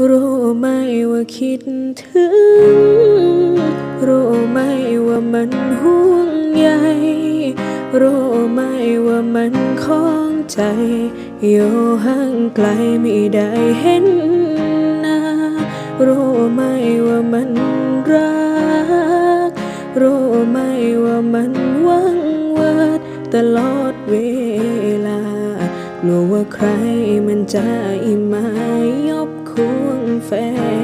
รู้ไหมว่าคิดถึง รู้ไหมว่ามันห่วงใยรู้ไหมว่ามันของใจ อยู่ห่างไกลไม่ได้เห็นหน้า รู้ไหมว่ามันรัก รู้ไหมว่ามันหวังวิดตลอดเวลากลัวว่าใครมันจะอิมายย faith.